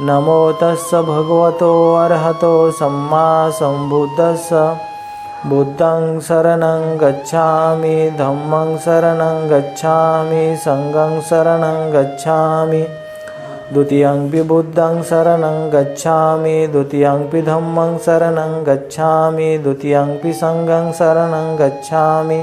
नमो तस्य भगवतो अर्हतो सम्मा सम्बुद्धस्य बुद्धं शरणं गच्छामि धम्मं शरणं गच्छामि सङ्गं शरणं गच्छामि। द्वितीयंपि बुद्धं शरणं गच्छामि द्वितीयंपि धम्मं शरणं गच्छामि द्वितीयंपि सङ्गं शरणं गच्छामि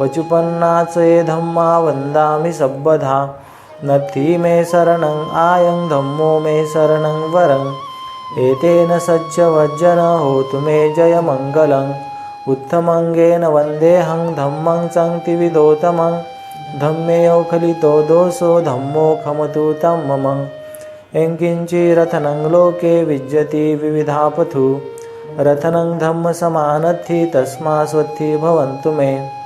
पचुपन्नाचे धम्मा वन्दामि सब्बधा। नथी मे शरणं आयं धम्मो मे शरणं वरं। एतेन सज्जवज्जन होतु मे जयमङ्गलम्। उत्तमङ्गेन वन्देऽहं धम्मं सङ्क्तिविदोतमं धम्मेयो खलितो दोषो धम्मो खमतु तं मम यङ्किञ्चिरथनं लोके विज्यति विविधापथु। रथनं धम्मसमानत्थि तस्मा स्वत्थि भवन्तु मे।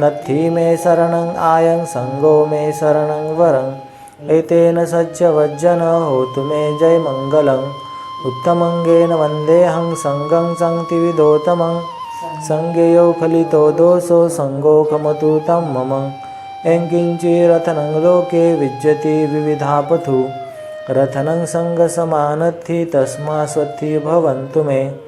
नत्थि मे शरणं आयं सङ्गो मे शरणं वरं। एतेन सज्जवज्जन होतु मे जयमङ्गलम् उत्तमङ्गेन वन्देऽहं सङ्गं सङ्क्तिविदोतमं सङ्गेयो फलितो दोषो सङ्गोकमतु तं मम। यङ्किञ्चिरथनं लोके विज्यति विविधापथु। रथनं सङ्गसमानत्थि तस्मा भवन्तु मे।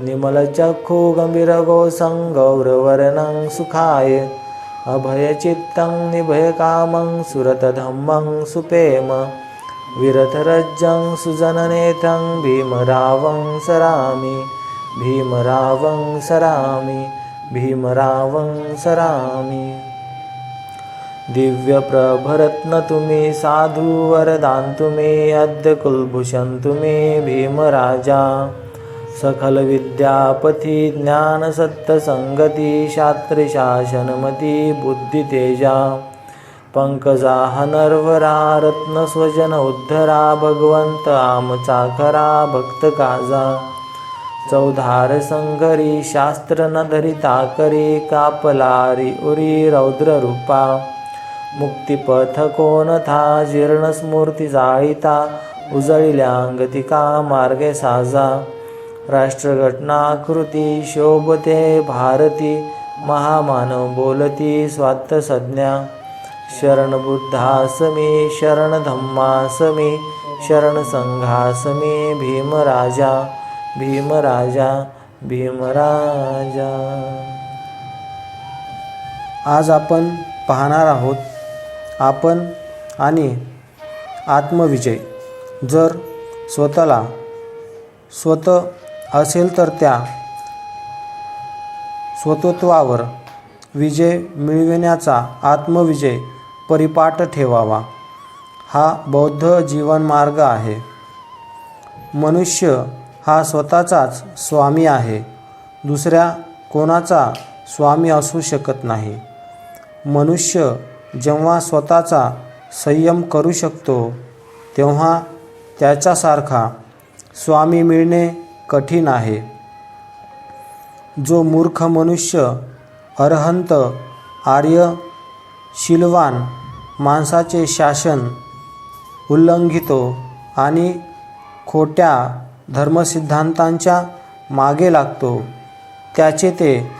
निमलचक्षुगम्भीरगोसं गौरवर्णं सुखाय। अभयचित्तं निभयकामं सुरतधम्मं सुपेम। विरथरज्जं सुजननेतं भीमरावं सरामि। भीमरावं सरामि। भीमरावं सरामि। दिव्यप्रभरत्न मे साधुवरदान्तु मे अद्य कुलभूषन्तु मे भीमराजा। सकलविद्यापथि ज्ञानसत्तसङ्गति शास्त्रशासनमति बुद्धितेजा पङ्कजाः नर्वरा रत्नस्वजन उद्धरा भगवंत भगवन्त भक्त भक्तकाजा चौधार संघरी शास्त्र न धरिता करी कापलारी उरी रौद्ररूपा मुक्तिपथ कोणथा जीर्णस्मूर्ती जाळीता उजळिल्यांगतिका मार्गे साजा। राष्ट्रघटनाकृती शोभते भारती महामानव बोलती स्वात्त संज्ञा शरण बुद्धासमी शरण शरण भीमराजा। भीमराजा भीमराजा। आज आपण पाहणार आहोत आपण आणि आत्मविजय। जर स्वतःला स्वतः असेल तर त्या स्वतत्वावर विजय मिळविण्याचा आत्मविजय परिपाठ ठेवावा. हा बौद्ध जीवनमार्ग आहे. मनुष्य हा स्वतःचाच स्वामी आहे. दुसऱ्या कोणाचा स्वामी असू शकत नाही. मनुष्य जेव्हा स्वतःचा संयम करू शकतो तेव्हा त्याच्यासारखा स्वामी मिळणे कठीण आहे. जो मूर्ख मनुष्य अरहंत आर्य शिलवान माणसाचे शासन उल्लंघितो आणि खोट्या धर्मसिद्धांतांच्या मागे लागतो त्याचे ते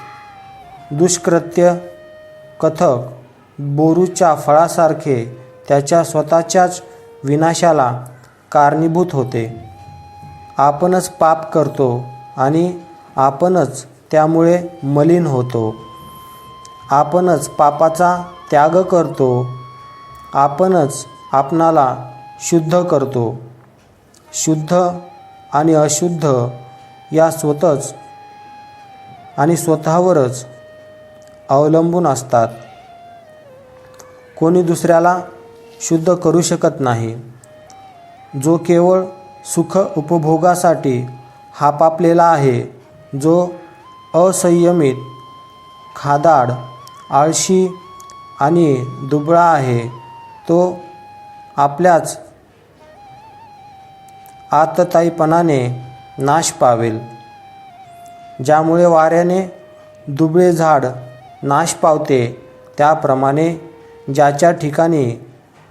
दुष्कृत्य कथक बोरूच्या फळासारखे त्याच्या स्वतःच्याच विनाशाला कारणीभूत होते. आपणच पाप करतो आणि आपणच त्यामुळे मलिन होतो. आपणच पापाचा त्याग करतो. आपणच आपणाला शुद्ध करतो. शुद्ध आणि अशुद्ध या स्वतःच आणि स्वतःवरच अवलंबून असतात. कोणी दुसऱ्याला शुद्ध करू शकत नाही. जो केवळ सुख उपभोगासाठी हापापलेला आहे जो असंयमित खादाड आळशी आणि दुबळा आहे. तो आपल्याच आतताईपणाने नाश पावेल ज्यामुळे वाऱ्याने दुबळे झाड नाश पावते. त्याप्रमाणे ज्याच्या ठिकाणी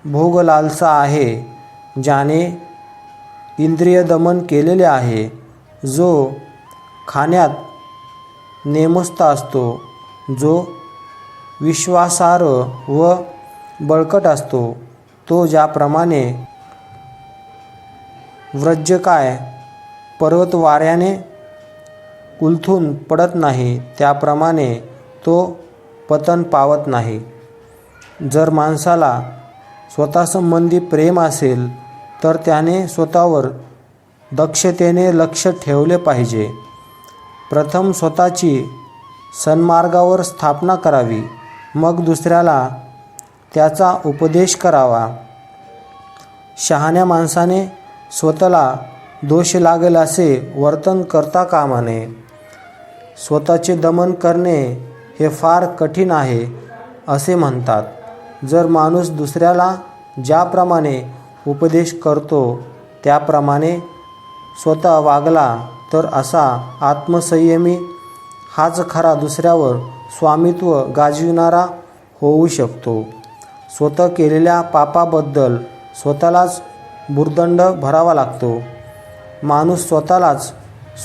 भोगलालसा आहे ज्याने इंद्रिय दमन केलेले आहे जो खाण्यात नेमस्त असतो जो विश्वासार्ह व बळकट असतो तो ज्याप्रमाणे व्रज्यकाय पर्वत वाऱ्याने उलथून पडत नाही त्याप्रमाणे तो पतन पावत नाही. जर माणसाला स्वतःसंबंधी प्रेम असेल तर त्याने स्वतःवर दक्षतेने लक्ष ठेवले पाहिजे. प्रथम स्वतःची सन्मार्गावर स्थापना करावी मग दुसऱ्याला त्याचा उपदेश करावा. शहाण्या माणसाने स्वतःला दोष लागेल असे वर्तन करता कामा नये स्वतःचे दमन करणे हे फार कठीण आहे असे म्हणतात. जर माणूस दुसऱ्याला ज्याप्रमाणे उपदेश करतो त्याप्रमाणे स्वतः वागला तर असा आत्मसंयमी हाच खरा दुसऱ्यावर स्वामित्व गाजविणारा होऊ शकतो. स्वतः केलेल्या पापाबद्दल स्वतःलाच भुर्दंड भरावा लागतो. माणूस स्वतःलाच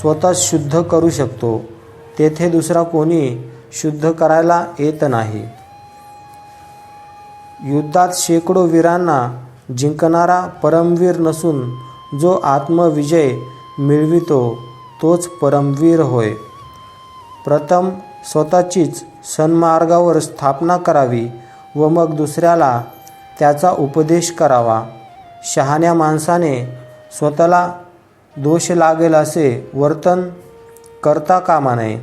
स्वतः शुद्ध करू शकतो. तेथे दुसरा कोणी शुद्ध करायला येत नाही. युद्धात शेकडो वीरांना जिंकणारा परमवीर नसून जो आत्मविजय मिळवितो तोच परमवीर होय. प्रथम स्वतःचीच सन्मार्गावर स्थापना करावी व मग दुसऱ्याला त्याचा उपदेश करावा. शहाण्या माणसाने स्वतःला दोष लागेल असे वर्तन करता कामा नये.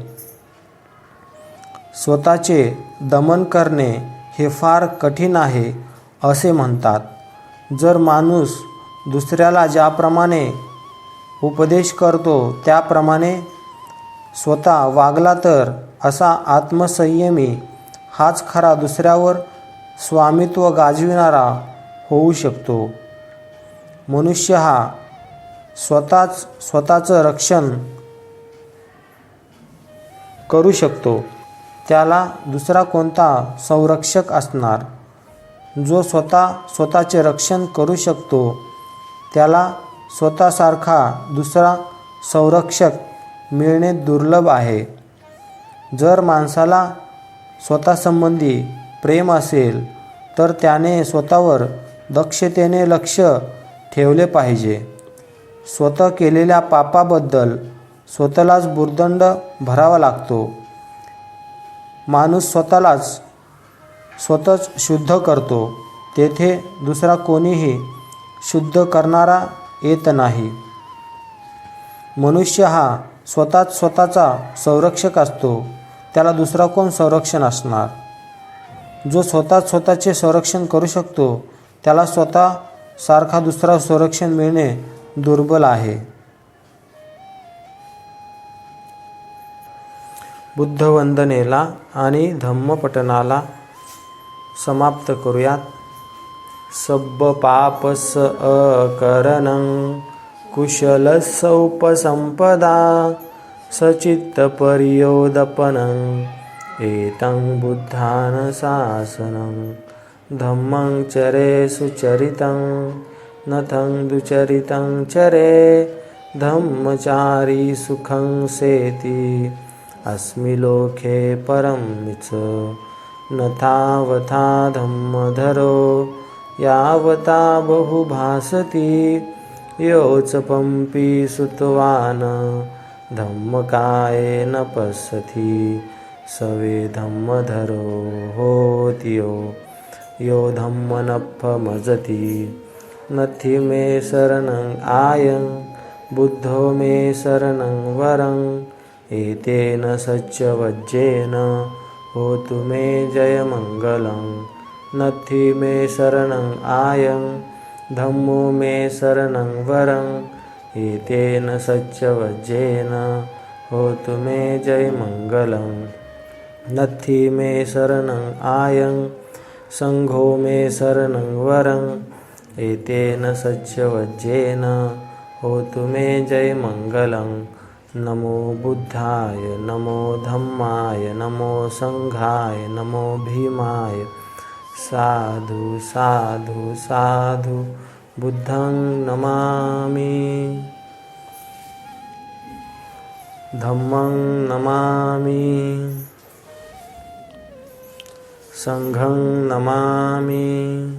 स्वतःचे दमन करणे हे फार कठीण आहे असे म्हणतात. जर माणूस दुसऱ्याला ज्याप्रमाणे उपदेश करतो त्याप्रमाणे स्वतः वागला तर असा आत्मसंयमी हाच खरा दुसऱ्यावर स्वामित्व गाजविणारा होऊ शकतो. मनुष्य हा स्वतःच स्वतःचं रक्षण करू शकतो. त्याला दुसरा कोणता संरक्षक असणार? जो स्वतः स्वतःचे रक्षण करू शकतो त्याला स्वतःसारखा दुसरा संरक्षक मिळणे दुर्लभ आहे. जर माणसाला स्वतःसंबंधी प्रेम असेल तर त्याने स्वतःवर दक्षतेने लक्ष ठेवले पाहिजे. स्वतः केलेल्या पापाबद्दल स्वतःलाच बुर्दंड भरावा लागतो. माणूस स्वतःलाच स्वतःच शुद्ध करतो. तेथे दुसरा कोणीही शुद्ध करणारा येत नाही. मनुष्य हा स्वतःच स्वतःचा संरक्षक असतो. त्याला दुसरा कोण संरक्षण असणार? जो स्वतः स्वतःचे संरक्षण करू शकतो त्याला स्वतः सारखा दुसरा संरक्षण मिळणे दुर्बल आहे. बुद्धवंदनेला आणि धम्मपठनाला समाप्त करूयात. सब्ब पापस अकरणं कुशलसौपसंपदा सचित्तपर्योदपनं एतं बुद्धानशासनं धम्मं चरे सुचरितं नथं दुचरितं चरे धम्मचारी सुखं सेति अस्मि लोके परं च नथावथा धम्मधरो यावता बहुभासति। योच पंपी सुतवान् धम्मकायेन पश्यति सवे धम्मधरो होतियो। यो धम्मनफमजति नथि मे शरणं आयं बुद्धो मे शरणं वरं एतेन सच्चवज्जेन होतु मे जयमङ्गलं नथि मे शरणं आयं धम्मो मे शरणं वरं एतेन सच्चवज्जेन होतु मे जयमङ्गलं नथि मे शरणं आयं सङ्घो मे शरणं वरं एतेन सच्चवज्जेन होतु मे जयमङ्गलं नमो बुद्धाय नमो धम्माय नमो सङ्घाय नमो भीमाय। साधु साधु साधु बुद्धं नमामि। धम्मं नमामि। सङ्घं नमामि